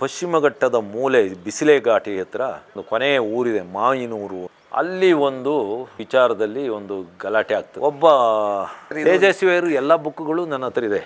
ಪಶ್ಚಿಮ ಘಟ್ಟದ ಮೂಲೆ ಬಿಸಿಲೆ ಘಾಟಿ ಹತ್ರ ಒಂದು ಕೊನೆಯ ಊರಿದೆ ಮಾವಿನೂರು. ಅಲ್ಲಿ ಒಂದು ವಿಚಾರದಲ್ಲಿ ಒಂದು ಗಲಾಟೆ ಆಗ್ತದೆ. ಒಬ್ಬ ತೇಜಸ್ವಿಯವರು ಎಲ್ಲ ಬುಕ್ಗಳು ನನ್ನ ಹತ್ರ ಇದೆ.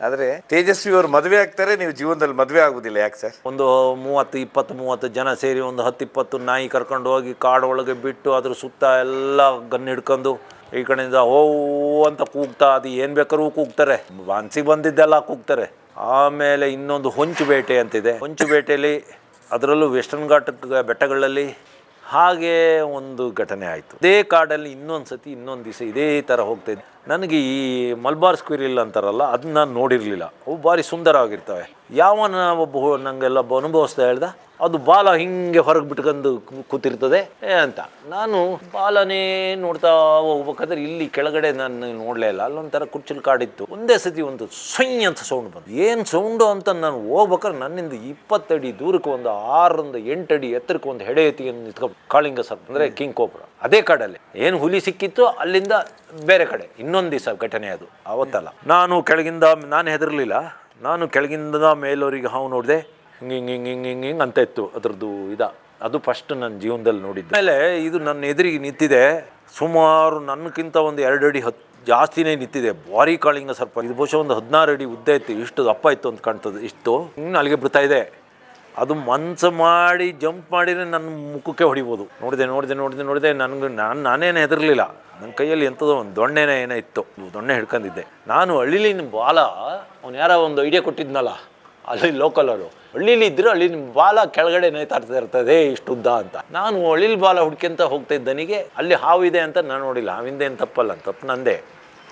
ಆದರೆ ತೇಜಸ್ವಿಯವರು ಮದುವೆ ಆಗ್ತಾರೆ ನೀವು ಜೀವನದಲ್ಲಿ ಮದುವೆ ಆಗುದಿಲ್ಲ ಯಾಕೆ ಸರ್? ಒಂದು ಮೂವತ್ತು ಇಪ್ಪತ್ತು ಮೂವತ್ತು ಜನ ಸೇರಿ ಒಂದು ಹತ್ತು ಇಪ್ಪತ್ತು ನಾಯಿ ಕರ್ಕೊಂಡು ಹೋಗಿ ಕಾಡೊಳಗೆ ಬಿಟ್ಟು ಅದ್ರ ಸುತ್ತ ಎಲ್ಲ ಗನ್ ಹಿಡ್ಕೊಂಡು ಈ ಕಡೆಯಿಂದ ಓ ಅಂತ ಕೂಗ್ತಾ ಅದು ಏನು ಬೇಕಾದ್ರೂ ಕೂಗ್ತಾರೆ. ವಾನ್ಸಿ ಬಂದಿದ್ದೆಲ್ಲ ಕೂಗ್ತಾರೆ. ಆಮೇಲೆ ಇನ್ನೊಂದು ಹೊಂಚು ಬೇಟೆ ಅಂತಿದೆ. ಹೊಂಚು ಬೇಟೆಯಲ್ಲಿ ಅದರಲ್ಲೂ ವೆಸ್ಟರ್ನ್ ಘಾಟ್ ಬೆಟ್ಟಗಳಲ್ಲಿ ಹಾಗೆ ಒಂದು ಘಟನೆ ಆಯಿತು. ಇದೇ ಕಾಡಲ್ಲಿ ಇನ್ನೊಂದು ಸತಿ ಇನ್ನೊಂದು ದಿವಸ ಇದೇ ಥರ ಹೋಗ್ತಾಯಿದ್ದೆ ನನಗೆ ಈ ಮಲ್ಬಾರ್ ಸ್ಕ್ವಿರಿಲ್ ಅಂತಾರಲ್ಲ ಅದನ್ನ ನಾನು ನೋಡಿರಲಿಲ್ಲ. ಅವು ಭಾರಿ ಸುಂದರವಾಗಿರ್ತವೆ. ಯಾವನ ಒಬ್ಬ ನನಗೆಲ್ಲ ಅನುಭವಿಸ್ತಾ ಹೇಳ್ದ? ಅದು ಬಾಲ ಹಿಂಗೆ ಹೊರಗೆ ಬಿಟ್ಕೊಂಡು ಕೂತಿರ್ತದೆ ಅಂತ. ನಾನು ಬಾಲನೇ ನೋಡ್ತಾ ಹೋಗ್ಬೇಕಾದ್ರೆ ಇಲ್ಲಿ ಕೆಳಗಡೆ ನಾನು ನೋಡಲೇ ಇಲ್ಲ. ಅಲ್ಲೊಂಥರ ಕುರ್ಚಿಲ್ ಕಾಡಿತ್ತು. ಒಂದೇ ಸತಿ ಒಂದು ಸೊಯ್ ಅಂತ ಸೌಂಡ್ ಬಂತು. ಏನು ಸೌಂಡು ಅಂತ ನಾನು ಹೋಗ್ಬೇಕಾದ್ರೆ ನನ್ನಿಂದ ಇಪ್ಪತ್ತಡಿ ದೂರಕ್ಕೆ ಒಂದು ಆರರಿಂದ ಅಡಿ ಎತ್ತರಕ್ಕೆ ಒಂದು ಹೆಡೆ ಎತ್ತಿಗೆ ನಿಂತ್ಕೊ ಕಾಳಿಂಗ ಸರ್ಪ ಅಂದರೆ ಕಿಂಗ್ ಕೋಪುರ ಅದೇ ಕಾಡಲ್ಲಿ. ಏನು ಹುಲಿ ಸಿಕ್ಕಿತ್ತು, ಅಲ್ಲಿಂದ ಬೇರೆ ಕಡೆ. ಇನ್ನೊಂದು ದಿವಸ ಘಟನೆ ಅದು. ಅವತ್ತಲ್ಲ. ನಾನು ಕೆಳಗಿಂದ, ನಾನು ಹೆದರಲಿಲ್ಲ. ನಾನು ಕೆಳಗಿಂದ ಮೇಲವರಿಗೆ ಹಾವು ನೋಡಿದೆ. ಹಿಂಗೆ ಹಿಂಗೆ ಹಿಂಗೆ ಹಿಂಗೆ ಹಿಂಗೆ ಹಿಂಗೆ ಅಂತ ಇತ್ತು ಅದ್ರದ್ದು ಇದ. ಅದು ಫಸ್ಟ್ ನನ್ನ ಜೀವನದಲ್ಲಿ ನೋಡಿದ್ದೆ. ಆಮೇಲೆ ಇದು ನನ್ನ ಎದುರಿಗೆ ನಿಂತಿದೆ. ಸುಮಾರು ನನ್ನಕ್ಕಿಂತ ಒಂದು ಎರಡು ಅಡಿ ಹತ್ತು ಜಾಸ್ತಿನೇ ನಿಂತಿದೆ. ಬಾರಿ ಕಾಳಿಂಗ ಸರ್ಪ. ಇದು ಬಹುಶಃ ಒಂದು ಹದಿನಾರು ಅಡಿ ಉದ್ದ ಇತ್ತು. ಇಷ್ಟು ಅಪ್ಪ ಇತ್ತು ಅಂತ ಕಾಣ್ತದೆ. ಇಷ್ಟು. ಇನ್ನು ಅಲ್ಲಿಗೆ ಬಿಡ್ತಾ ಇದೆ. ಅದು ಮನ್ಸು ಮಾಡಿ ಜಂಪ್ ಮಾಡಿದರೆ ನನ್ನ ಮುಖಕ್ಕೆ ಹೊಡಿಬೋದು. ನೋಡಿದೆ ನೋಡಿದೆ ನೋಡಿದೆ ನೋಡಿದೆ. ನನಗೆ ನಾನು, ನಾನೇನು ಹೆದರಲಿಲ್ಲ. ನನ್ನ ಕೈಯಲ್ಲಿ ಎಂಥದೋ ಒಂದು ದೊಣ್ಣೆನೇ ಏನೋ ಇತ್ತು. ದೊಣ್ಣೆ ಹಿಡ್ಕೊಂಡಿದ್ದೆ ನಾನು ಹಳ್ಳಿಲಿನ ಬಾಲ. ಅವನು ಯಾರೋ ಒಂದು ಐಡಿಯಾ ಕೊಟ್ಟಿದ್ನಲ್ಲ. ಅಲ್ಲಿ ಲೋಕಲ್ ಅವರು. ಹಳ್ಳಿಲಿ ಇದ್ರೆ ಹಳ್ಳಿನ ಬಾಲ ಕೆಳಗಡೆ ನೇತಾಡ್ತಾ ಇರ್ತದೆ, ಇಷ್ಟು ಉದ್ದ ಅಂತ. ನಾನು ಹಳ್ಳಿಲ್ ಬಾಲ ಹುಡ್ಕೊಂತ ಹೋಗ್ತಾ ಇದ್ದನಿಗೆ ಅಲ್ಲಿ ಹಾವಿದೆ ಅಂತ ನಾನು ನೋಡಿಲ್ಲ. ಹಾವಿಂದ ಏನು ತಪ್ಪಲ್ಲ, ತಪ್ಪು ನಂದೇ.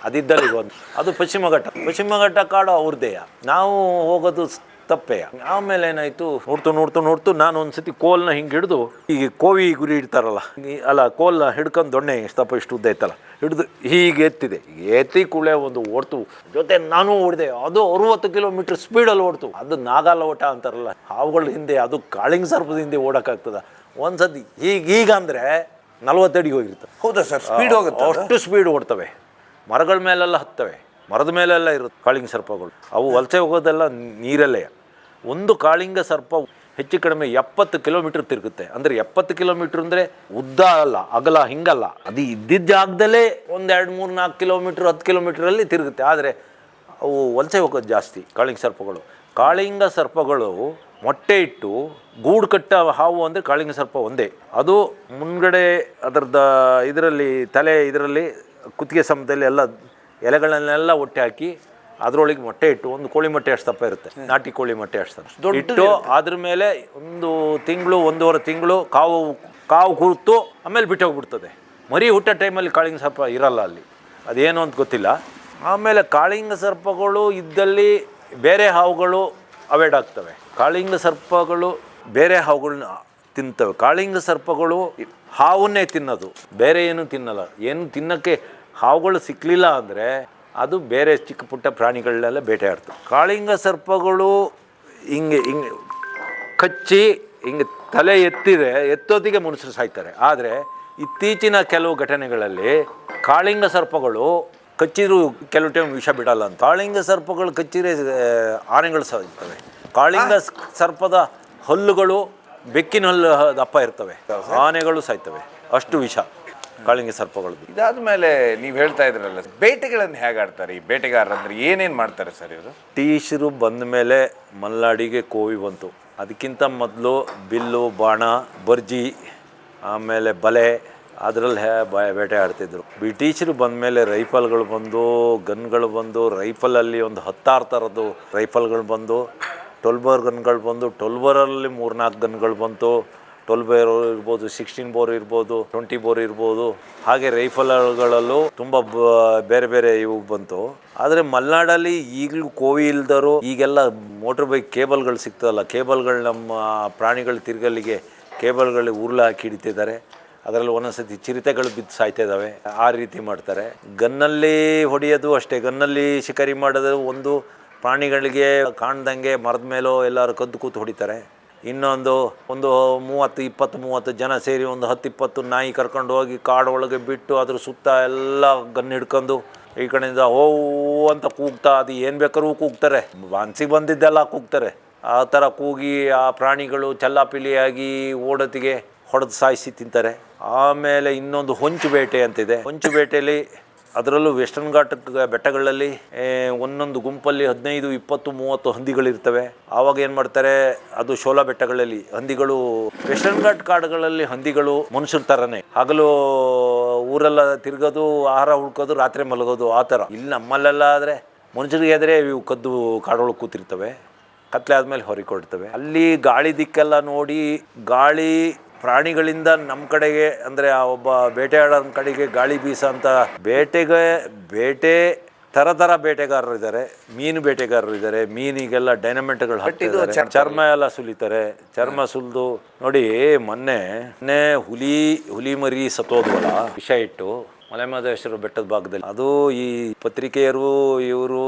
ಅದಿದ್ದಲ್ಲಿ ಒಂದು ಅದು ಪಶ್ಚಿಮ ಘಟ್ಟ. ಪಶ್ಚಿಮ ಘಟ್ಟ ಕಾಡು ಅವ್ರದೇಯ ನಾವು ಹೋಗೋದು ಸ್- ತಪ್ಪೇ ಆಮೇಲೆ ಏನಾಯ್ತು? ನೋಡ್ತು ನೋಡ್ತು ನೋಡ್ತು ನಾನು ಒಂದ್ಸತಿ ಕೋಲ್ನ ಹಿಂಗೆ ಹಿಡಿದು ಈಗ ಕೋವಿ ಗುರಿ ಇಡ್ತಾರಲ್ಲ ಅಲ್ಲ ಕೋಲ್ನ ಹಿಡ್ಕೊಂಡು ದೊಣ್ಣೆ ಇಷ್ಟಪ್ಪ ಇಷ್ಟು ಉದ್ದ ಐತಲ್ಲ ಹಿಡಿದು ಹೀಗೆ ಎತ್ತಿದೆ. ಎತ್ತಿ ಕುಳೆ ಒಂದು ಓಡ್ತು. ಜೊತೆ ನಾನು ಓಡಿದೆ. ಅದು ಅರುವತ್ತು ಕಿಲೋಮೀಟರ್ ಸ್ಪೀಡಲ್ಲಿ ಓಡ್ತು. ಅದು ನಾಗಾಲ ಓಟ ಅಂತಾರಲ್ಲ ಹಾವುಗಳ ಹಿಂದೆ ಅದು ಕಾಳಿಂಗ್ ಸರ್ಪದ ಹಿಂದೆ ಓಡೋಕ್ಕಾಗ್ತದ. ಒಂದ್ಸತಿ ಈಗ ಈಗ ಅಂದರೆ ನಲ್ವತ್ತಡಿಗೆ ಹೋಗಿರ್ತದೆ ಹೌದಾ ಸರ್? ಸ್ಪೀಡ್ ಹೋಗುತ್ತೆ? ಅಷ್ಟು ಸ್ಪೀಡ್ ಓಡ್ತವೆ. ಮರಗಳ ಮೇಲೆಲ್ಲ ಹತ್ತವೆ. ಮರದ ಮೇಲೆಲ್ಲ ಇರುತ್ತೆ ಕಾಳಿಂಗ ಸರ್ಪಗಳು. ಅವು ವಲಸೆ ಹೋಗೋದೆಲ್ಲ ನೀರಲ್ಲೇ. ಒಂದು ಕಾಳಿಂಗ ಸರ್ಪ ಹೆಚ್ಚು ಕಡಿಮೆ ಎಪ್ಪತ್ತು ಕಿಲೋಮೀಟರ್ ತಿರುಗುತ್ತೆ. ಅಂದರೆ ಎಪ್ಪತ್ತು ಕಿಲೋಮೀಟರ್ ಅಂದರೆ ಉದ್ದ ಅಲ್ಲ, ಅಗಲ ಹಿಂಗಲ್ಲ. ಅದು ಇದ್ದಿದ್ದ ಜಾಗದಲ್ಲೇ ಒಂದು ಎರಡು, ಮೂರು, ನಾಲ್ಕು ಕಿಲೋಮೀಟ್ರ್, ಹತ್ತು ಕಿಲೋಮೀಟ್ರಲ್ಲಿ ತಿರುಗುತ್ತೆ. ಆದರೆ ಅವು ವಲಸೆ ಹೋಗೋದು ಜಾಸ್ತಿ ಕಾಳಿಂಗ ಸರ್ಪಗಳು. ಕಾಳಿಂಗ ಸರ್ಪಗಳು ಮೊಟ್ಟೆ ಇಟ್ಟು ಗೂಡು ಕಟ್ಟ ಹಾವು ಅಂದರೆ ಕಾಳಿಂಗ ಸರ್ಪ ಒಂದೇ. ಅದು ಮುನ್ಗಡೆ ಅದರದ ಇದರಲ್ಲಿ ತಲೆ ಇದರಲ್ಲಿ ಕುತ್ತಿಗೆ ಸಮದಲ್ಲಿ ಎಲ್ಲ ಎಲೆಗಳನ್ನೆಲ್ಲ ಒಟ್ಟೆ ಹಾಕಿ ಅದರೊಳಗೆ ಮೊಟ್ಟೆ ಇಟ್ಟು ಒಂದು ಕೋಳಿ ಮೊಟ್ಟೆ ಅಷ್ಟು ದಪ್ಪ ಇರುತ್ತೆ. ನಾಟಿ ಕೋಳಿ ಮೊಟ್ಟೆ ಅಷ್ಟು ದಪ್ಪ. ಇಟ್ಟು ಅದ್ರ ಮೇಲೆ ಒಂದು ತಿಂಗಳು ಒಂದೂವರೆ ತಿಂಗಳು ಕಾವು ಕಾವು ಕೂತು ಆಮೇಲೆ ಬಿಟ್ಟು ಹೋಗ್ಬಿಡ್ತದೆ. ಮರಿ ಹುಟ್ಟೋ ಟೈಮಲ್ಲಿ ಕಾಳಿಂಗ ಸರ್ಪ ಇರಲ್ಲ ಅಲ್ಲಿ. ಅದೇನು ಅಂತ ಗೊತ್ತಿಲ್ಲ. ಆಮೇಲೆ ಕಾಳಿಂಗ ಸರ್ಪಗಳು ಇದ್ದಲ್ಲಿ ಬೇರೆ ಹಾವುಗಳು ಅವೈಡ್ ಆಗ್ತವೆ. ಕಾಳಿಂಗ ಸರ್ಪಗಳು ಬೇರೆ ಹಾವುಗಳನ್ನ ತಿಂತವೆ. ಕಾಳಿಂಗ ಸರ್ಪಗಳು ಹಾವನ್ನೇ ತಿನ್ನೋದು. ಬೇರೆ ಏನು ತಿನ್ನಲ್ಲ. ಏನು ತಿನ್ನೋಕ್ಕೆ ಹಾವುಗಳು ಸಿಕ್ಕಲಿಲ್ಲ ಅಂದರೆ ಅದು ಬೇರೆ ಚಿಕ್ಕ ಪುಟ್ಟ ಪ್ರಾಣಿಗಳನ್ನೆಲ್ಲ ಬೇಟೆಯಾಡ್ತವೆ ಕಾಳಿಂಗ ಸರ್ಪಗಳು ಹಿಂಗೆ ಹಿಂಗೆ ಕಚ್ಚಿ ಹಿಂಗೆ ತಲೆ ಎತ್ತಿದೆ ಎತ್ತೋತಿಗೆ ಮನುಷ್ಯರು ಸಾಯ್ತಾರೆ. ಆದರೆ ಇತ್ತೀಚಿನ ಕೆಲವು ಘಟನೆಗಳಲ್ಲಿ ಕಾಳಿಂಗ ಸರ್ಪಗಳು ಕಚ್ಚಿದ್ರು ಕೆಲವು ಟೈಮ್ ವಿಷ ಬಿಡಲ್ಲ ಅಂತ. ಕಾಳಿಂಗ ಸರ್ಪಗಳು ಕಚ್ಚಿದ್ರೆ ಆನೆಗಳು ಸಾಯ್ತವೆ. ಕಾಳಿಂಗ ಸರ್ಪದ ಹಲ್ಲುಗಳು ಬೆಕ್ಕಿನ ಹಲ್ಲು ದಪ್ಪ ಇರ್ತವೆ. ಆನೆಗಳು ಸಾಯ್ತವೆ. ಅಷ್ಟು ವಿಷ. ಕಾಳಿಂಗ ಇದಾದ ಮೇಲೆ ನೀವು ಹೇಳ್ತಾ ಇದ್ರಲ್ಲ ಬೇಟೆಗಳನ್ನು ಹೇಗೆ ಆಡ್ತಾರೆ? ಈ ಬೇಟೆಗಾರರು ಅಂದ್ರೆ ಏನೇನು ಮಾಡ್ತಾರೆ ಸರ್ ಇವರು? ಟೀಚರು ಬಂದ ಮೇಲೆ ಮಲ್ನಾಡಿಗೆ ಕೋವಿ ಬಂತು. ಅದಕ್ಕಿಂತ ಮೊದಲು ಬಿಲ್ಲು ಬಾಣ ಬರ್ಜಿ ಆಮೇಲೆ ಬಲೆ ಅದರಲ್ಲಿ ಹೇ ಬೇಟೆ ಆಡ್ತಿದ್ರು. ಬ್ರಿಟಿಷರು ಬಂದ ಮೇಲೆ ರೈಫಲ್ಗಳು ಬಂದು ಗನ್ಗಳು ಬಂದು ರೈಫಲಲ್ಲಿ ಒಂದು ಹತ್ತಾರು ಥರದ್ದು ರೈಫಲ್ಗಳು ಬಂದು ಟೊಲ್ಬರ್ ಗನ್ಗಳು ಬಂದು ಟ್ವೆಲ್ಬರಲ್ಲಿ ಮೂರ್ನಾಲ್ಕು ಗನ್ಗಳು ಬಂತು. ಟ್ವೆಲ್ ಬೋರ್ ಇರ್ಬೋದು ಸಿಕ್ಸ್ಟೀನ್ ಬೋರ್ ಇರ್ಬೋದು ಟ್ವೆಂಟಿ ಬೋರ್ ಇರ್ಬೋದು. ಹಾಗೆ ರೈಫಲ್ಗಳಲ್ಲೂ ತುಂಬ ಬೇರೆ ಬೇರೆ ಇವು ಬಂತು. ಆದರೆ ಮಲೆನಾಡಲ್ಲಿ ಈಗಲೂ ಕೋವಿ ಇಲ್ದರು ಈಗೆಲ್ಲ ಮೋಟ್ರ್ ಬೈಕ್ ಕೇಬಲ್ಗಳು ಸಿಗ್ತದಲ್ಲ, ಕೇಬಲ್ಗಳು ನಮ್ಮ ಪ್ರಾಣಿಗಳು ತಿರುಗಲಿಗೆ ಕೇಬಲ್ಗಳು ಉರುಳು ಹಾಕಿ ಹಿಡಿತಿದ್ದಾರೆ. ಅದರಲ್ಲಿ ಒಂದೊಂದ್ಸತಿ ಚಿರತೆಗಳು ಬಿದ್ದು ಸಾಯ್ತಾ ಇದ್ದಾವೆ. ಆ ರೀತಿ ಮಾಡ್ತಾರೆ. ಗನ್ನಲ್ಲಿ ಹೊಡೆಯೋದು ಅಷ್ಟೇ, ಗನ್ನಲ್ಲಿ ಶಿಕಾರಿ ಮಾಡೋದು ಒಂದು ಪ್ರಾಣಿಗಳಿಗೆ ಕಾಣ್ದಂಗೆ ಮರದ ಮೇಲೋ ಎಲ್ಲರೂ ಕದ್ದು ಕೂತು ಹೊಡಿತಾರೆ. ಇನ್ನೊಂದು, ಒಂದು ಮೂವತ್ತು, ಇಪ್ಪತ್ತು, ಮೂವತ್ತು ಜನ ಸೇರಿ ಒಂದು ಹತ್ತು, ಇಪ್ಪತ್ತು ನಾಯಿ ಕರ್ಕೊಂಡು ಹೋಗಿ ಕಾಡೊಳಗೆ ಬಿಟ್ಟು ಅದ್ರ ಸುತ್ತ ಎಲ್ಲ ಗನ್ ಹಿಡ್ಕೊಂಡು ಈ ಕಡೆಯಿಂದ ಹೋ ಅಂತ ಕೂಗ್ತಾ, ಅದು ಏನು ಬೇಕಾದ್ರೂ ಕೂಗ್ತಾರೆ. ಮನ್ಸಿಗೆ ಬಂದಿದ್ದೆಲ್ಲ ಕೂಗ್ತಾರೆ. ಆ ಥರ ಕೂಗಿ ಆ ಪ್ರಾಣಿಗಳು ಚಲ್ಲಾಪಿಲಿಯಾಗಿ ಓಡತಿಗೆ ಹೊಡೆದು ಸಾಯಿಸಿ ತಿಂತಾರೆ. ಆಮೇಲೆ ಇನ್ನೊಂದು ಹೊಂಚು ಬೇಟೆ ಅಂತಿದೆ. ಹೊಂಚು ಬೇಟೆಯಲ್ಲಿ ಅದರಲ್ಲೂ ವೆಸ್ಟರ್ನ್ ಘಾಟ್ ಬೆಟ್ಟಗಳಲ್ಲಿ ಒಂದೊಂದು ಗುಂಪಲ್ಲಿ ಹದಿನೈದು, ಇಪ್ಪತ್ತು, ಮೂವತ್ತು ಹಂದಿಗಳಿರ್ತವೆ. ಆವಾಗ ಏನು ಮಾಡ್ತಾರೆ, ಅದು ಶೋಲಾ ಬೆಟ್ಟಗಳಲ್ಲಿ ಹಂದಿಗಳು, ವೆಸ್ಟರ್ನ್ ಘಾಟ್ ಕಾಡುಗಳಲ್ಲಿ ಹಂದಿಗಳು ಮನುಷ್ಯರ ಥರನೇ ಹಗಲು ಊರೆಲ್ಲ ತಿರ್ಗೋದು, ಆಹಾರ ಹುಡ್ಕೋದು ರಾತ್ರಿ ಮಲಗೋದು, ಆ ಥರ. ಇಲ್ಲಿ ನಮ್ಮಲ್ಲೆಲ್ಲ ಆದರೆ ಮನುಷ್ಯರಿಗೆ ಆದರೆ ಇವು ಕದ್ದು ಕಾಡೊಳಗೆ ಕೂತಿರ್ತವೆ. ಕತ್ಲೆ ಆದಮೇಲೆ ಹೊರಿಕೊಡ್ತವೆ ಅಲ್ಲಿ ಗಾಳಿ ದಿಕ್ಕೆಲ್ಲ ನೋಡಿ, ಗಾಳಿ ಪ್ರಾಣಿಗಳಿಂದ ನಮ್ಮ ಕಡೆಗೆ ಅಂದರೆ ಆ ಒಬ್ಬ ಬೇಟೆಯಾಡೋ ಕಡೆಗೆ ಗಾಳಿ ಬೀಸೋಂಥ ಬೇಟೆಗೆ ಬೇಟೆ ಥರ ಥರ ಬೇಟೆಗಾರರು ಇದ್ದಾರೆ. ಮೀನು ಬೇಟೆಗಾರರು ಇದ್ದಾರೆ. ಮೀನಿಗೆಲ್ಲ ಡೈನಮೆಂಟ್ಗಳು ಹಟ್ಟಿದ್ದು ಚರ್ಮ. ಎಲ್ಲ ಸುಲಿತಾರೆ. ಚರ್ಮ ಸುಲಿದು ನೋಡಿ ಮೊನ್ನೆ ಮೊನ್ನೆ ಹುಲಿ ಹುಲಿ ಮರಿ ಸತ್ತೋದ್ವಲ್ಲ ವಿಷ ಇಟ್ಟು ಮಲೆಮಹದೇಶ್ವರ ಬೆಟ್ಟದ ಭಾಗದಲ್ಲಿ. ಅದು ಈ ಪತ್ರಿಕೆಯರು ಇವರು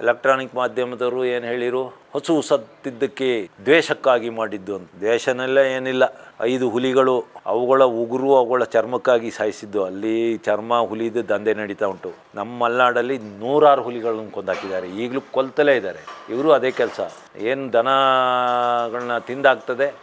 ಎಲೆಕ್ಟ್ರಾನಿಕ್ ಮಾಧ್ಯಮದವರು ಏನು ಹೇಳಿರು? ಹಸು ಸತ್ತಿದ್ದಕ್ಕೆ ದ್ವೇಷಕ್ಕಾಗಿ ಮಾಡಿದ್ದು ಅಂತ. ದ್ವೇಷನೆಲ್ಲ ಏನಿಲ್ಲ. ಐದು ಹುಲಿಗಳು, ಅವುಗಳ ಉಗುರು, ಅವುಗಳ ಚರ್ಮಕ್ಕಾಗಿ ಸಾಯಿಸಿದ್ದು. ಅಲ್ಲಿ ಚರ್ಮ ಹುಲಿದು ದಂಧೆ ನಡೀತಾ ಉಂಟು. ನಮ್ಮ ಮಲೆನಾಡಲ್ಲಿ ನೂರಾರು ಹುಲಿಗಳನ್ನು ಕೊಂದಾಕಿದ್ದಾರೆ. ಈಗಲೂ ಕೊಲ್ತಲೇ ಇದ್ದಾರೆ. ಇವರು ಅದೇ ಕೆಲಸ. ಏನು ದನಗಳನ್ನ ತಿಂದಾಗ್ತದೆ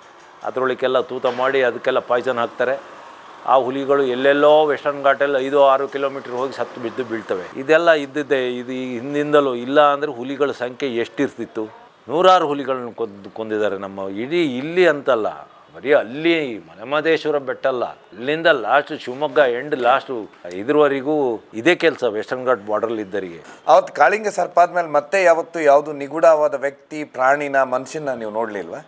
ಅದರೊಳಗೆಲ್ಲ ತೂತ ಮಾಡಿ ಅದಕ್ಕೆಲ್ಲ ಪಾಯ್ಸನ್ ಹಾಕ್ತಾರೆ. ಆ ಹುಲಿಗಳು ಎಲ್ಲೆಲ್ಲೋ ವೆಸ್ಟರ್ನ್ ಘಾಟಲ್ಲಿ ಐದು ಆರು ಕಿಲೋಮೀಟರ್ ಹೋಗಿ ಸತ್ತು ಬಿದ್ದು ಬೀಳ್ತವೆ. ಇದೆಲ್ಲ ಇದ್ದಿದ್ದೆ, ಇದು ಹಿಂದಿಂದಲೂ. ಇಲ್ಲ ಅಂದರೆ ಹುಲಿಗಳ ಸಂಖ್ಯೆ ಎಷ್ಟಿರ್ತಿತ್ತು? ನೂರಾರು ಹುಲಿಗಳನ್ನು ಕೊಂದು, ಕೊಂದಿದ್ದಾರೆ ನಮ್ಮ ಇಡೀ ಇಲ್ಲಿ ಅಂತಲ್ಲ. ಬರೀ ಅಲ್ಲಿ ಮಲೆಮಹದೇಶ್ವರ ಬೆಟ್ಟ ಅಲ್ಲ ಇಲ್ಲಿಂದ ಲಾಸ್ಟ್ ಶಿವಮೊಗ್ಗ ಎಂಡ್ ಲಾಸ್ಟು ಇದ್ರವರೆಗೂ ಇದೇ ಕೆಲಸ ವೆಸ್ಟರ್ನ್ ಘಾಟ್ ಬಾರ್ಡ್ರಲ್ಲಿ ಇದ್ದರಿಗೆ. ಅವತ್ತು ಕಾಳಿಂಗ ಸರ್ಪ ಆದ್ಮೇಲೆ ಮತ್ತೆ ಯಾವತ್ತು ಯಾವುದು ನಿಗೂಢವಾದ ವ್ಯಕ್ತಿ, ಪ್ರಾಣಿನ ಮನುಷ್ಯನ ನೀವು ನೋಡ್ಲಿಲ್ವಾ?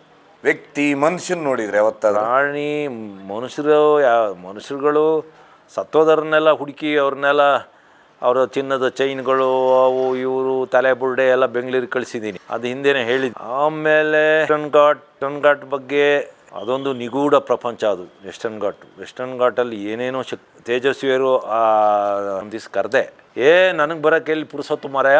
ವ್ಯಕ್ತಿ ಮನುಷ್ಯನ ನೋಡಿದ್ರೆ ಯಾವತ್ತಾದ್ರೂ? ಪ್ರಾಣಿ ಮನುಷ್ಯರು ಯಾ, ಮನುಷ್ಯರುಗಳು ಸತ್ತೋದರನ್ನೆಲ್ಲ ಹುಡುಕಿ ಅವ್ರನ್ನೆಲ್ಲ ಅವರ ಚಿನ್ನದ ಚೈನ್ಗಳು ಅವು ಇವರು ತಲೆ ಬುರ್ಡೆ ಎಲ್ಲ ಬೆಂಗಳೂರಿಗೆ ಕಳಿಸಿದ್ದೀನಿ. ಅದು ಹಿಂದೆನೇ ಹೇಳಿದ್ದು ಆಮೇಲೆ ವೆಸ್ಟರ್ನ್ ಘಾಟ್ ವೆಸ್ಟರ್ನ್ ಘಾಟ್ ಬಗ್ಗೆ ಅದೊಂದು ನಿಗೂಢ ಪ್ರಪಂಚ ಅದು, ವೆಸ್ಟರ್ನ್ ಘಾಟ್. ವೆಸ್ಟರ್ನ್ ಘಾಟಲ್ಲಿ ಏನೇನೋ ಶಕ್ ತೇಜಸ್ವಿಯರು ದಿವ್ಸ ಕರೆದೆ. ಏ, ನನಗೆ ಬರೋಕೆ ಎಲ್ಲಿ ಪುರುಸೊತ್ತು ಮರಯ?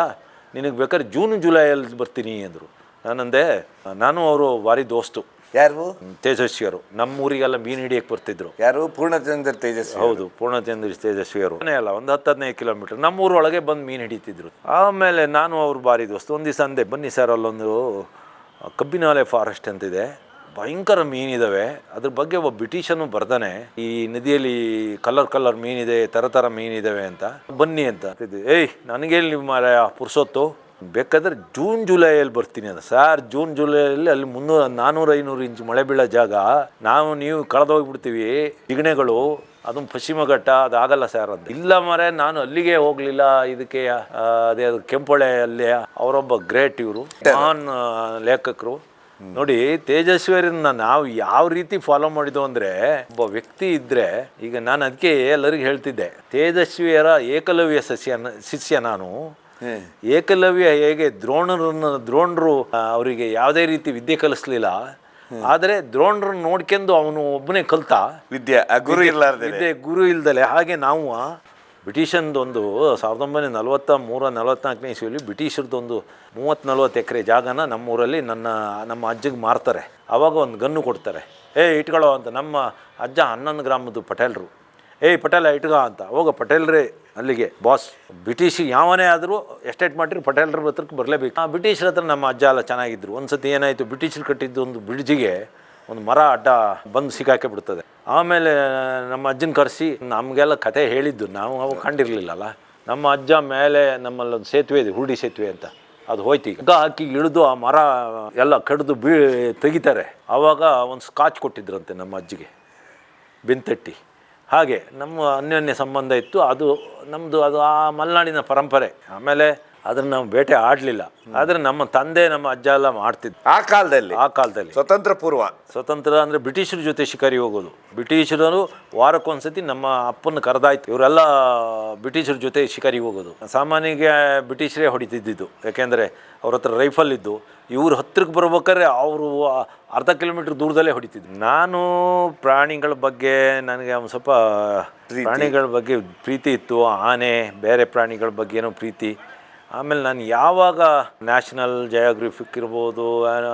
ನಿನಗೆ ಬೇಕಾದ್ರೆ ಜೂನ್ ಜುಲೈಯಲ್ಲಿ ಬರ್ತೀನಿ ಅಂದರು. ನಾನಂದೆ ನಾನು ಅವರು ಭಾರಿ ದೋಸ್ತು. ಯಾರು? ತೇಜಸ್ವಿಯರು. ನಮ್ಮ ಊರಿಗೆಲ್ಲ ಮೀನು ಹಿಡಿಯಕ್ಕೆ ಬರ್ತಿದ್ರು. ಯಾರು? ಪೂರ್ಣಚಂದ್ರ ತೇಜಸ್ವಿ ಹೌದು ಪೂರ್ಣಚಂದ್ರ ತೇಜಸ್ವಿಯರು ಮನೆ ಅಲ್ಲ ಒಂದು ಹತ್ತು ಹದಿನೈದು ಕಿಲೋಮೀಟರ್. ನಮ್ಮ ಊರೊಳಗೆ ಬಂದು ಮೀನು ಹಿಡಿತಿದ್ರು. ಆಮೇಲೆ ನಾನು ಅವ್ರು ಭಾರಿ ದೋಸ್ತು. ಒಂದು ದಿವಸ ಅಂದೆ ಬನ್ನಿ ಸರ್ ಅಲ್ಲೊಂದು ಕಬ್ಬಿನಾಲೆ ಫಾರೆಸ್ಟ್ ಅಂತಿದೆ. ಭಯಂಕರ ಮೀನಿದಾವೆ ಅದ್ರ ಬಗ್ಗೆ ಒಬ್ಬ ಬ್ರಿಟಿಷನು ಬರ್ದಾನೆ. ಈ ನದಿಯಲ್ಲಿ ಕಲರ್ ಕಲರ್ ಮೀನಿದೆ ಥರ ಥರ ಮೀನಿದಾವೆ ಅಂತ. ಬನ್ನಿ ಅಂತ. ಏಯ್ ನನಗೇನು ನಿಮ್ಮ ಪುರ್ಸೊತ್ತು. ಬೇಕಾದ್ರೆ ಜೂನ್ ಜುಲೈಯಲ್ಲಿ ಬರ್ತೀನಿ ಅಂತ ಸರ್, ಜೂನ್ ಜುಲೈಯಲ್ಲಿ ಅಲ್ಲಿ ಮುನ್ನೂರ ನಾನ್ನೂರು ಐನೂರು ಇಂಚ್ ಮಳೆ ಬೀಳೋ ಜಾಗ. ನಾವು, ನೀವು ಕಳೆದೋಗ್ಬಿಡ್ತೀವಿ. ಜಿಗಣೆಗಳು ಅದು ಪಶ್ಚಿಮ ಘಟ್ಟ ಅದು ಆಗಲ್ಲ ಸರ್ ಅಂತ ಇಲ್ಲ ಮರೆ ನಾನು ಅಲ್ಲಿಗೆ ಹೋಗಲಿಲ್ಲ. ಇದಕ್ಕೆ ಅದೇ ಅದು ಕೆಂಪೊಳೆ ಅಲ್ಲಿ ಅವರೊಬ್ಬ ಗ್ರೇಟ್ ಇವರು. ಮಹಾನ್ ಲೇಖಕರು. ನೋಡಿ ತೇಜಸ್ವಿಯರನ್ನ ನಾವು ಯಾವ ರೀತಿ ಫಾಲೋ ಮಾಡಿದ್ವು ಅಂದ್ರೆ, ಒಬ್ಬ ವ್ಯಕ್ತಿ ಇದ್ರೆ, ಈಗ ನಾನು ಅದಕ್ಕೆ ಎಲ್ಲರಿಗೂ ಹೇಳ್ತಿದ್ದೆ. ತೇಜಸ್ವಿಯರ ಏಕಲವ್ಯ ಸಸ್ಯ ಶಿಷ್ಯ ನಾನು. ಏಕಲವ್ಯ ಹೇಗೆ ದ್ರೋಣರನ್ನು ದ್ರೋಣರು ಅವರಿಗೆ ಯಾವುದೇ ರೀತಿ ವಿದ್ಯೆ ಕಲಿಸ್ಲಿಲ್ಲ. ಆದರೆ ದ್ರೋಣರನ್ನು ನೋಡ್ಕೊಂಡು ಅವನು ಒಬ್ಬನೇ ಕಲ್ತ. ವಿದ್ಯೆ ಗುರು ಇಲ್ಲಾರ್ದೆ ವಿದ್ಯೆ ಗುರು ಇಲ್ದಲೆ. ಹಾಗೆ ನಾವು ಬ್ರಿಟಿಷನ್ದೊಂದು ಸಾವಿರದ ಒಂಬೈನೂರ ನಲವತ್ತ ಮೂರ ನಲವತ್ತ್ನಾಲ್ಕನೇ ಇಸ್ವಿಯಲ್ಲಿ ಬ್ರಿಟಿಷರದೊಂದು ಮೂವತ್ತು ನಲ್ವತ್ತು ಎಕರೆ ಜಾಗನ ನಮ್ಮೂರಲ್ಲಿ ನನ್ನ ನಮ್ಮ ಅಜ್ಜಿಗೆ ಮಾರ್ತಾರೆ. ಆವಾಗ ಒಂದು ಗನ್ನು ಕೊಡ್ತಾರೆ. ಏ ಇಟ್ಕೊಳ್ಳೋ ಅಂತ ನಮ್ಮ ಅಜ್ಜ ಹನ್ನೊಂದು ಗ್ರಾಮದ್ದು ಪಟೇಲ್ರು. ಏಯ್ ಪಟೇಲ ಇಟ್ಕೋ ಅಂತ. ಹೋಗ ಪಟೇಲ್ರೇ ಅಲ್ಲಿಗೆ. ಬಾಸ್, ಬ್ರಿಟಿಷ್ ಯಾವನೇ ಆದರೂ ಎಸ್ಟೇಟ್ ಮಾಡಿರಿ ಪಟೇಲ್ರ ಹತ್ರಕ್ಕೆ ಬರಲೇಬೇಕು. ಆ ಬ್ರಿಟಿಷರ ಹತ್ರ ನಮ್ಮ ಅಜ್ಜ ಎಲ್ಲ ಚೆನ್ನಾಗಿದ್ರು. ಒಂದು ಸತಿ ಏನಾಯಿತು, ಬ್ರಿಟಿಷರು ಕಟ್ಟಿದ್ದು ಒಂದು ಬ್ರಿಡ್ಜಿಗೆ ಒಂದು ಮರ, ಅಡ್ಡ ಬಂದು ಸಿಕ್ಕಾಕೆ ಬಿಡ್ತದೆ. ಆಮೇಲೆ ನಮ್ಮ ಅಜ್ಜನ ಕರೆಸಿ, ನಮಗೆಲ್ಲ ಕತೆ ಹೇಳಿದ್ದು. ನಾವು ಅವು ಕಂಡಿರಲಿಲ್ಲಲ್ಲ. ನಮ್ಮ ಅಜ್ಜ ಮೇಲೆ ನಮ್ಮಲ್ಲೊಂದು ಸೇತುವೆ ಇದೆ, ಹುರುಡಿ ಸೇತುವೆ ಅಂತ. ಅದು ಹೋಯ್ತು ಈಗ. ಹಾಕಿ ಇಳಿದು ಆ ಮರ ಎಲ್ಲ ಕಡಿದು ಬೀ ತೆಗಿತಾರೆ. ಆವಾಗ ಒಂದು ಸ್ಕಾಚ್ ಕೊಟ್ಟಿದ್ರಂತೆ ನಮ್ಮ ಅಜ್ಜಿಗೆ. ಬೆಂತಟ್ಟಿ. ಹಾಗೆ ನಮ್ಮ ಅನ್ಯೋನ್ಯ ಸಂಬಂಧ ಇತ್ತು. ಅದು ನಮ್ಮದು ಅದು ಆ ಮಲೆನಾಡಿನ ಪರಂಪರೆ. ಆಮೇಲೆ ಅದನ್ನು ನಾವು ಬೇಟೆ ಆಡಲಿಲ್ಲ. ಆದರೆ ನಮ್ಮ ತಂದೆ ನಮ್ಮ ಅಜ್ಜ ಎಲ್ಲ ಮಾಡ್ತಿದ್ದು ಆ ಕಾಲದಲ್ಲಿ? ಆ ಕಾಲದಲ್ಲಿ. ಸ್ವತಂತ್ರ ಪೂರ್ವ? ಸ್ವತಂತ್ರ ಅಂದರೆ ಬ್ರಿಟಿಷರ ಜೊತೆ ಶಿಕಾರಿ ಹೋಗೋದು. ಬ್ರಿಟಿಷರು ವಾರಕ್ಕೊಂದ್ಸತಿ ನಮ್ಮ ಅಪ್ಪನ ಕರೆದಾಯ್ತು. ಇವರೆಲ್ಲ ಬ್ರಿಟಿಷರ ಜೊತೆ ಶಿಕಾರಿ ಹೋಗೋದು. ಸಾಮಾನ್ಯಗೆ ಬ್ರಿಟಿಷರೇ ಹೊಡಿತಿದ್ದಿದ್ದು. ಯಾಕೆಂದರೆ ಅವ್ರ ಹತ್ರ ರೈಫಲ್ ಇದ್ದು. ಇವ್ರ ಹತ್ರಕ್ಕೆ ಬರ್ಬೇಕಾದ್ರೆ ಅವರು ಅರ್ಧ ಕಿಲೋಮೀಟ್ರ್ ದೂರದಲ್ಲೇ ಹೊಡಿತಿದ್ರು. ನಾನು ಪ್ರಾಣಿಗಳ ಬಗ್ಗೆ ನನಗೆ ಒಂದು ಸ್ವಲ್ಪ ಪ್ರಾಣಿಗಳ ಬಗ್ಗೆ ಪ್ರೀತಿ ಇತ್ತು. ಆನೆ ಬೇರೆ ಪ್ರಾಣಿಗಳ ಬಗ್ಗೆನೂ ಪ್ರೀತಿ. ಆಮೇಲೆ ನಾನು ಯಾವಾಗ ನ್ಯಾಷನಲ್ ಜಯೋಗ್ರಫಿಕ್ ಇರ್ಬೋದು,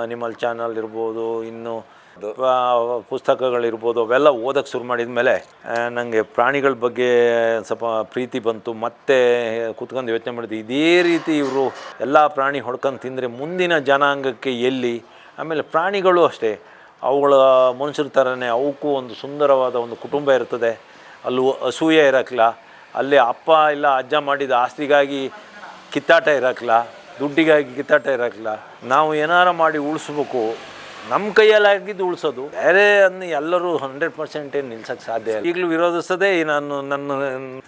ಅನಿಮಲ್ ಚಾನಲ್ ಇರ್ಬೋದು, ಇನ್ನು ಪುಸ್ತಕಗಳಿರ್ಬೋದು, ಅವೆಲ್ಲ ಓದಕ್ಕೆ ಶುರು ಮಾಡಿದ ಮೇಲೆ ನನಗೆ ಪ್ರಾಣಿಗಳ ಬಗ್ಗೆ ಸ್ವಲ್ಪ ಪ್ರೀತಿ ಬಂತು. ಮತ್ತೆ ಕೂತ್ಕೊಂಡು ಯೋಚನೆ ಮಾಡಿದ್ವಿ ಇದೇ ರೀತಿ ಇವರು ಎಲ್ಲ ಪ್ರಾಣಿ ಹೊಡ್ಕೊಂಡು ತಿಂದರೆ ಮುಂದಿನ ಜನಾಂಗಕ್ಕೆ ಎಲ್ಲಿ? ಆಮೇಲೆ ಪ್ರಾಣಿಗಳು ಅಷ್ಟೇ. ಅವುಗಳ ಮನುಷ್ಯರ ಥರನೇ ಅವಕ್ಕೂ ಒಂದು ಸುಂದರವಾದ ಒಂದು ಕುಟುಂಬ ಇರ್ತದೆ. ಅಲ್ಲೂ ಅಸೂಯೆ ಇರೋಕ್ಕಿಲ್ಲ. ಅಲ್ಲಿ ಅಪ್ಪ ಇಲ್ಲ ಅಜ್ಜ ಮಾಡಿದ ಆಸ್ತಿಗಾಗಿ ಕಿತ್ತಾಟ ಇರಕ್ಲ, ದುಡ್ಡಿಗಾಗಿ ಕಿತ್ತಾಟ ಇರಕ್ಲ, ನಾವು ಏನಾರ ಮಾಡಿ ಉಳಿಸ್ಬೇಕು ನಮ್ಮ ಕೈಯಲ್ಲಾಗಿದ್ದು ಉಳಿಸೋದು. ಬೇರೆ ಅನ್ನು ಎಲ್ಲರೂ ಹಂಡ್ರೆಡ್ ಪರ್ಸೆಂಟ್ ಏನು ನಿಲ್ಸೋಕ್ಕೆ ಸಾಧ್ಯ ಇಲ್ಲ. ಈಗಲೂ ವಿರೋಧಿಸದೆ ನಾನು ನನ್ನ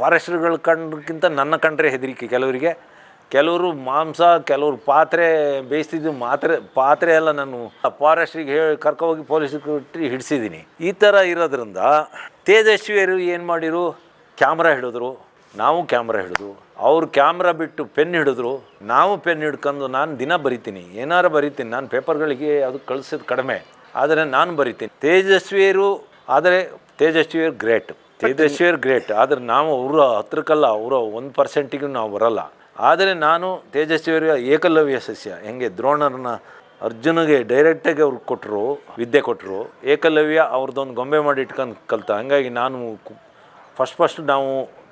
ಫಾರೆಸ್ಟ್ರುಗಳು ಕಂಡಕ್ಕಿಂತ ನನ್ನ ಕಂಡ್ರೆ ಹೆದರಿಕೆ ಕೆಲವರಿಗೆ. ಕೆಲವರು ಮಾಂಸ, ಕೆಲವರು ಪಾತ್ರೆ ಬೇಯಿಸ್ತಿದ್ದು ಮಾತ್ರೆ, ಪಾತ್ರೆ ಎಲ್ಲ ನಾನು ಫಾರೆಸ್ಟ್ರಿಗೆ ಹೇಳಿ ಕರ್ಕೋಗಿ ಪೊಲೀಸ್ ಕೊಟ್ಟು ಹಿಡಿಸಿದ್ದೀನಿ ಈ ಥರ ಇರೋದ್ರಿಂದ ತೇಜಸ್ವಿಯರು ಏನು ಮಾಡಿರು? ಕ್ಯಾಮ್ರಾ ಹಿಡಿದ್ರು. ನಾವು ಕ್ಯಾಮ್ರಾ ಹಿಡಿದು ಅವ್ರು ಕ್ಯಾಮ್ರಾ ಬಿಟ್ಟು ಪೆನ್ ಹಿಡಿದ್ರು, ನಾವು ಪೆನ್ ಹಿಡ್ಕೊಂಡು ನಾನು ದಿನ ಬರಿತೀನಿ. ಏನಾರು ಬರಿತೀನಿ. ನಾನು ಪೇಪರ್ಗಳಿಗೆ ಅದು ಕಳಿಸೋದು ಕಡಿಮೆ. ಆದರೆ ನಾನು ಬರಿತೀನಿ. ತೇಜಸ್ವಿಯರು ಆದರೆ ತೇಜಸ್ವಿಯರು ಗ್ರೇಟ್. ತೇಜಸ್ವಿಯರ್ ಗ್ರೇಟ್. ಆದರೆ ನಾವು ಅವರ ಹತ್ರಕ್ಕಲ್ಲ, ಅವರ ಒಂದು ಪರ್ಸೆಂಟಿಗೂ ನಾವು ಬರಲ್ಲ. ಆದರೆ ನಾನು ತೇಜಸ್ವಿಯರ ಏಕಲವ್ಯ ಸಸ್ಯ. ಹೆಂಗೆ ದ್ರೋಣರನ್ನ ಅರ್ಜುನಿಗೆ ಡೈರೆಕ್ಟಾಗಿ ಅವ್ರು ಕೊಟ್ಟರು ವಿದ್ಯೆ ಕೊಟ್ಟರು ಏಕಲವ್ಯ ಅವ್ರದ್ದೊಂದು ಗೊಂಬೆ ಮಾಡಿ ಇಟ್ಕೊಂಡು ಕಲಿತ. ಹಂಗಾಗಿ ನಾನು ಫಸ್ಟ್ ಫಸ್ಟ್ ನಾವು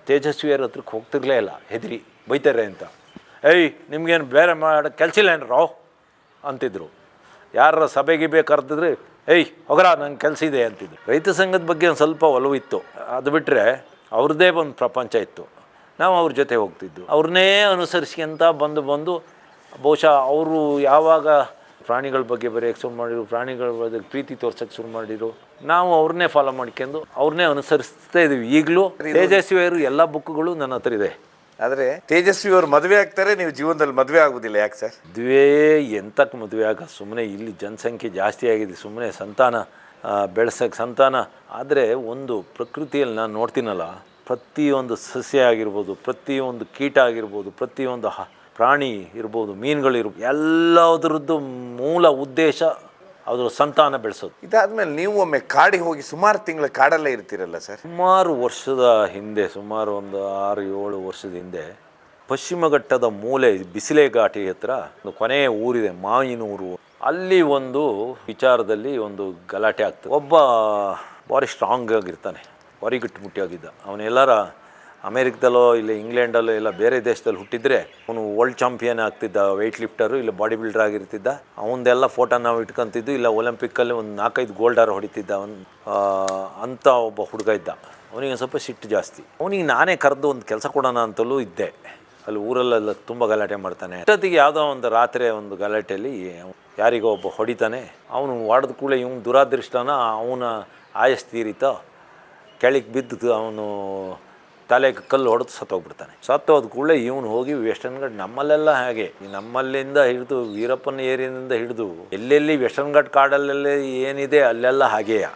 ತೇಜಸ್ವಿಯರ ಹತ್ರಕ್ಕೆ ಹೋಗ್ತಿರ್ಲೇ ಇಲ್ಲ. ಹೆದರಿ ಬೈತಾರೆ ಅಂತ. ಏಯ್, ನಿಮ್ಗೇನು ಬೇರೆ ಮಾಡೋ ಕೆಲಸ ಇಲ್ಲ ಏನು ರಾವ್? ಅಂತಿದ್ರು. ಯಾರ ಸಭೆಗೆ ಕರೆದಿದ್ರೆ ಏಯ್, ಹೊಗರ, ನಂಗೆ ಕೆಲಸ ಇದೆ ಅಂತಿದ್ರು. ರೈತ ಸಂಘದ ಬಗ್ಗೆ ಒಂದು ಸ್ವಲ್ಪ ಒಲವು ಇತ್ತು. ಅದು ಬಿಟ್ಟರೆ ಅವ್ರದ್ದೇ ಒಂದು ಪ್ರಪಂಚ ಇತ್ತು. ನಾವು ಅವ್ರ ಜೊತೆ ಹೋಗ್ತಿದ್ದು ಅವ್ರನ್ನೇ ಅನುಸರಿಸ್ಕೊಂತ ಬಂದು ಬಂದು, ಬಹುಶಃ ಅವರು ಯಾವಾಗ ಪ್ರಾಣಿಗಳ ಬಗ್ಗೆ ಬರೆಯೋಕ್ಕೆ ಶುರು ಮಾಡಿದ್ರು, ಪ್ರಾಣಿಗಳ ಬಗ್ಗೆ ಪ್ರೀತಿ ತೋರ್ಸೋಕ್ಕೆ ಶುರು ಮಾಡಿರು ನಾವು ಅವ್ರನ್ನೇ ಫಾಲೋ ಮಾಡ್ಕೊಂಡು ಅವ್ರನ್ನೇ ಅನುಸರಿಸ್ತಾ ಇದೀವಿ. ಈಗಲೂ ತೇಜಸ್ವಿಯವರು ಎಲ್ಲ ಬುಕ್ಗಳು ನನ್ನ ಹತ್ರ ಇದೆ. ಆದರೆ ತೇಜಸ್ವಿ ಅವ್ರು ಮದುವೆ ಆಗ್ತಾರೆ ನೀವು ಜೀವನದಲ್ಲಿ ಮದುವೆ ಆಗೋದಿಲ್ಲ ಯಾಕೆ ಸರ್? ಮದುವೆ ಎಂತಕ್ಕೆ ಮದುವೆ ಆಗ? ಸುಮ್ಮನೆ ಇಲ್ಲಿ ಜನಸಂಖ್ಯೆ ಜಾಸ್ತಿ ಆಗಿದೆ ಸುಮ್ಮನೆ ಸಂತಾನ ಬೆಳೆಸೋಕ್ಕೆ ಸಂತಾನ. ಆದರೆ ಒಂದು ಪ್ರಕೃತಿಯಲ್ಲಿ ನಾನು ನೋಡ್ತೀನಲ್ಲ ಪ್ರತಿಯೊಂದು ಸಸ್ಯ ಆಗಿರ್ಬೋದು ಪ್ರತಿಯೊಂದು ಕೀಟ ಆಗಿರ್ಬೋದು ಪ್ರತಿಯೊಂದು ಹ ಪ್ರಾಣಿ ಇರ್ಬೋದು ಮೀನುಗಳಿರ್ಬೋದು ಎಲ್ಲದರದ್ದು ಮೂಲ ಉದ್ದೇಶ ಅದರ ಸಂತಾನ ಬೆಳೆಸೋದು. ಇದಾದ್ಮೇಲೆ ನೀವು ಒಮ್ಮೆ ಕಾಡಿಗೆ ಹೋಗಿ ಸುಮಾರು ತಿಂಗಳ ಕಾಡಲ್ಲೇ ಇರ್ತೀರಲ್ಲ ಸರ್? ಸುಮಾರು ವರ್ಷದ ಹಿಂದೆ ಸುಮಾರು ಒಂದು ಆರು ಏಳು ವರ್ಷದ ಹಿಂದೆ ಪಶ್ಚಿಮ ಘಟ್ಟದ ಮೂಲೆ ಬಿಸಿಲೆ ಘಾಟಿ ಹತ್ರ ಒಂದು ಕೊನೆಯ ಊರಿದೆ ಮಾವಿನೂರು. ಅಲ್ಲಿ ಒಂದು ವಿಚಾರದಲ್ಲಿ ಒಂದು ಗಲಾಟೆ ಆಗ್ತದೆ. ಒಬ್ಬ ಭಾರಿ ಸ್ಟ್ರಾಂಗ್ ಆಗಿರ್ತಾನೆ ಭಾರಿ ಗಟ್ಟಿಮುಟ್ಟಿಯಾಗಿದ್ದ ಅವನೆಲ್ಲರ ಅಮೇರಿಕದಲ್ಲೋ ಇಲ್ಲ ಇಂಗ್ಲೆಂಡಲ್ಲೋ ಇಲ್ಲ ಬೇರೆ ದೇಶದಲ್ಲಿ ಹುಟ್ಟಿದ್ರೆ ಅವನು ವರ್ಲ್ಡ್ ಚಾಂಪಿಯನ್ ಆಗ್ತಿದ್ದ ವೆಯ್ಟ್ ಲಿಫ್ಟರು ಇಲ್ಲ ಬಾಡಿ ಬಿಲ್ಡರ್ ಆಗಿರ್ತಿದ್ದ. ಅವನದೆಲ್ಲ ಫೋಟೋ ನಾವು ಇಟ್ಕೊಂತಿದ್ದು, ಇಲ್ಲ ಒಲಿಂಪಿಕ್ಕಲ್ಲಿ ಒಂದು ನಾಲ್ಕೈದು ಗೋಲ್ಡರ್ ಹೊಡಿತಿದ್ದ ಅವನು. ಅಂಥ ಒಬ್ಬ ಹುಡುಗ ಇದ್ದ. ಅವನಿಗೆ ಸ್ವಲ್ಪ ಸಿಟ್ಟು ಜಾಸ್ತಿ. ಅವನಿಗೆ ನಾನೇ ಕರೆದು ಒಂದು ಕೆಲಸ ಕೊಡೋಣ ಅಂತಲೂ ಇದ್ದೆ. ಅಲ್ಲಿ ಊರಲ್ಲೆಲ್ಲ ತುಂಬ ಗಲಾಟೆ ಮಾಡ್ತಾನೆ. ಅಷ್ಟೊತ್ತಿಗೆ ಯಾವುದೋ ಒಂದು ರಾತ್ರಿ ಒಂದು ಗಲಾಟೆಯಲ್ಲಿ ಯಾರಿಗೋ ಒಬ್ಬ ಹೊಡಿತಾನೆ. ಅವನು ಹೊಡೆದ ಕೂಡಲೇ ಇವ್ನು ದುರಾದೃಷ್ಟನ ಅವನ ಆಯಸ್ ತೀರಿತೋ ಕೆಳಗೆ ಬಿದ್ದು ಅವನು ತಲೆಗೆ ಕಲ್ಲು ಹೊಡೆದು ಸತ್ತೋಗ್ಬಿಡ್ತಾನೆ. ಸತ್ತೋದ ಕೂಡಲೇ ಇವನು ಹೋಗಿ ವೆಸ್ಟರ್ನ್ ಘಾಟ್ ನಮ್ಮಲ್ಲೆಲ್ಲ ಹಾಗೆ ನಮ್ಮಲ್ಲಿಂದ ಹಿಡಿದು ವೀರಪ್ಪನ ಏರಿಯಾದಿಂದ ಹಿಡಿದು ಎಲ್ಲೆಲ್ಲಿ ವೆಸ್ಟರ್ನ್ ಘಾಟ್ ಕಾಡಲ್ಲೆಲ್ಲ ಏನಿದೆ ಅಲ್ಲೆಲ್ಲ ಹಾಗೆಯ.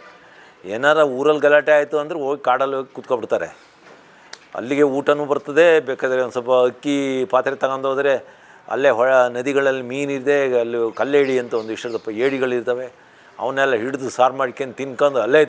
ಏನಾರ ಊರಲ್ಲಿ ಗಲಾಟೆ ಆಯಿತು ಅಂದ್ರೆ ಹೋಗಿ ಕಾಡಲ್ಲಿ ಹೋಗಿ ಕೂತ್ಕೊಬಿಡ್ತಾರೆ. ಅಲ್ಲಿಗೆ ಊಟನೂ ಬರ್ತದೆ, ಬೇಕಾದರೆ ಒಂದು ಸ್ವಲ್ಪ ಅಕ್ಕಿ ಪಾತ್ರೆ ತಗೊಂಡು ಹೋದರೆ ಅಲ್ಲೇ ಹೊಳ ನದಿಗಳಲ್ಲಿ ಮೀನಿದೆ, ಅಲ್ಲಿ ಕಲ್ಲೇಡಿ ಅಂತ ಒಂದು ಇಷ್ಟದಪ್ಪ ಏಡಿಗಳಿರ್ತವೆ. ಅವನ್ನೆಲ್ಲ ಹಿಡಿದು ಸಾರು ಮಾಡ್ಕೊಂಡು ತಿನ್ಕೊಂಡು ಅಲ್ಲೇ